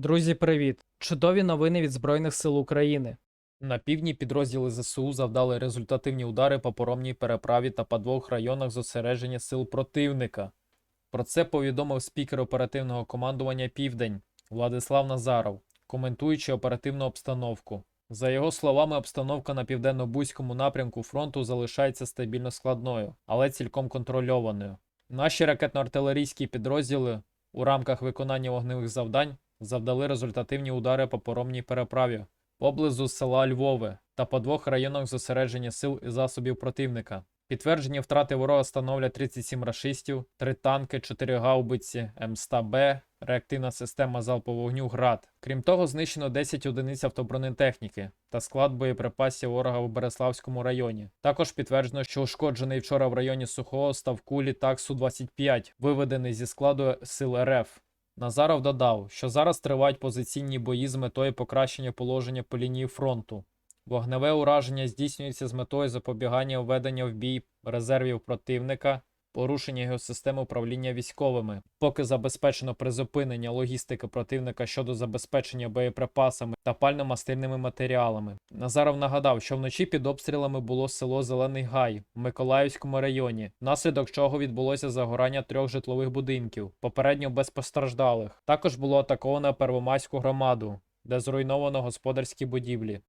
Друзі, привіт! Чудові новини від Збройних сил України. На півдні підрозділи ЗСУ завдали результативні удари по поромній переправі та по двох районах зосередження сил противника. Про це повідомив спікер оперативного командування Південь Владислав Назаров, коментуючи оперативну обстановку. За його словами, обстановка на південно-бузькому напрямку фронту залишається стабільно складною, але цілком контрольованою. Наші ракетно-артилерійські підрозділи у рамках виконання вогневих завдань завдали результативні удари по поромній переправі поблизу села Львове та по двох районах зосередження сил і засобів противника. Підтверджені втрати ворога становлять 37 рашистів, 3 танки, 4 гаубиці, М100Б, реактивна система залпового вогню ГРАД. Крім того, знищено 10 одиниць автобронетехніки та склад боєприпасів ворога в Береславському районі. Також підтверджено, що ушкоджений вчора в районі Сухого став кулі літак Су-25, виведений зі складу сил РФ. Назаров додав, що зараз тривають позиційні бої з метою покращення положення по лінії фронту. Вогневе ураження здійснюється з метою запобігання введення в бій резервів противника, порушення його системи управління військовими, поки забезпечено призупинення логістики противника щодо забезпечення боєприпасами та пально-мастильними матеріалами. Назаров нагадав, що вночі під обстрілами було село Зелений Гай в Миколаївському районі, внаслідок чого відбулося загорання трьох житлових будинків, попередньо без постраждалих. Також було атаковано Первомайську громаду, де зруйновано господарські будівлі.